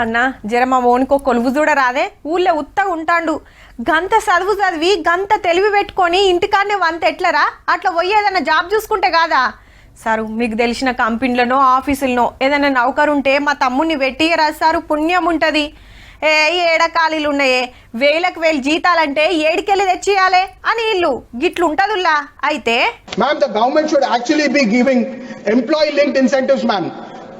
అన్న జర మా ఓనుకో కొలువు చూడ రాదే? ఊళ్ళో ఉత్తగా ఉంటాండు. గంత చదువు చదివి గంత తెలివి పెట్టుకొని ఇంటికాడనే వంత ఎట్లరా? అట్లా పోయి ఏదైనా జాబ్ చూసుకుంటే కాదా సారు మీకు తెలిసిన కంపెనీలనో ఆఫీసులనో ఏదైనా నౌకరు ఉంటే మా తమ్ముడిని పెట్టియరా సారు? పుణ్యం ఉంటుంది. ఏ ఏడ ఖాళీలు ఉన్నాయే వేలకు వేలు జీతాలంటే ఏడికెళ్ళి తెచ్చియాలే అని ఇల్లు. గిట్లుంటదుల్లా? అయితే? Ma'am the government should actually be giving employee linked incentives ma'am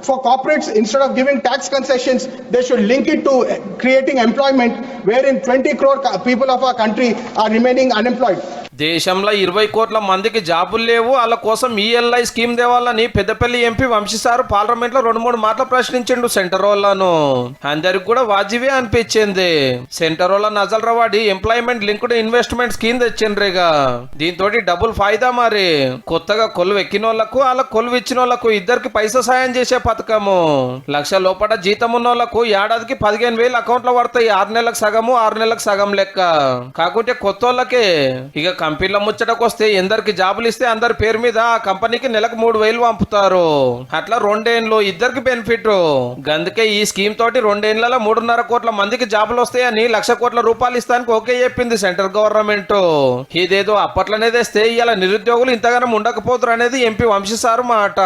For corporates, instead of giving tax concessions, they should link it to uh, creating employment wherein 20 crore people of our country are remaining unemployed. దేశంలో ఇరవై కోట్ల మందికి జాబులు లేవు. వాళ్ళ కోసం ELI scheme తేవాలని Peddapalli MP వంశీసారు పార్లమెంట్లో రెండు మూడు మాటలు ప్రశ్నించిండు సెంటర్ వాళ్ళను అందరికి కూడా వాజివే అనిపించింది. సెంటర్ వాళ్ళ నజల్ రవాడి ఎంప్లాయ్మెంట్ లింక్డ్ ఇన్వెస్ట్మెంట్ స్కీమ్ తెచ్చిండ్రిగా. దీంతో డబుల్ ఫాయిదా మరి. కొత్తగా కొలువు ఎక్కిన వాళ్ళకు వాళ్ళ కొలువు ఇచ్చిన వాళ్ళకు ఇద్దరికి పైసా సాయం చేసే పథకము. లక్ష లోపల జీతం ఉన్న వాళ్ళకు ఏడాదికి పదిహేను వేలు అకౌంట్లో పడతాయి. ఆరు నెలలకు సగము ఆరు నెలలకు సగం లెక్క. కాకుంటే కొత్త వాళ్ళకే ఇక కంపెనీల ముచ్చటకు వస్తే ఎందరికి జాబులు ఇస్తే అందరి పేరు మీద ఆ కంపెనీకి నెలకు మూడు వేలు పంపుతారు. అట్లా రెండేండ్లు ఇద్దరికి బెనిఫిట్ గందుకే ఈ స్కీమ్ తోటి రెండేళ్ళలో మూడున్నర కోట్ల మందికి జాబులు వస్తాయని లక్ష కోట్ల రూపాయలు ఇస్తానికి ఓకే చెప్పింది సెంట్రల్ గవర్నమెంట్. ఇదేదో అప్పట్లోనే తెస్తే ఇవాళ నిరుద్యోగులు ఇంతగానం ఉండకపోతారు అనేది ఎంపీ వంశీ సారు మాట.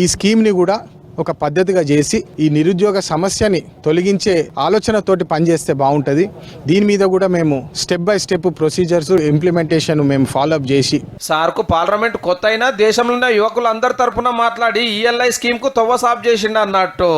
ఈ స్కీమ్ని కూడా ఒక పద్ధతిగా చేసి ఈ నిరుద్యోగ సమస్యని తొలగించే ఆలోచనతోటి పనిచేస్తే బాగుంటుంది. దీని మీద కూడా మేము step by step procedures implementation మేము ఫాలోఅప్ చేసి సార్కు పార్లమెంట్ కొత్త అయినా దేశంలో ఉన్న యువకులు అందరి తరపున మాట్లాడి ఈఎల్ఐ స్కీమ్కు తొవ్వ సాఫ్ చేసిండు అన్నట్టు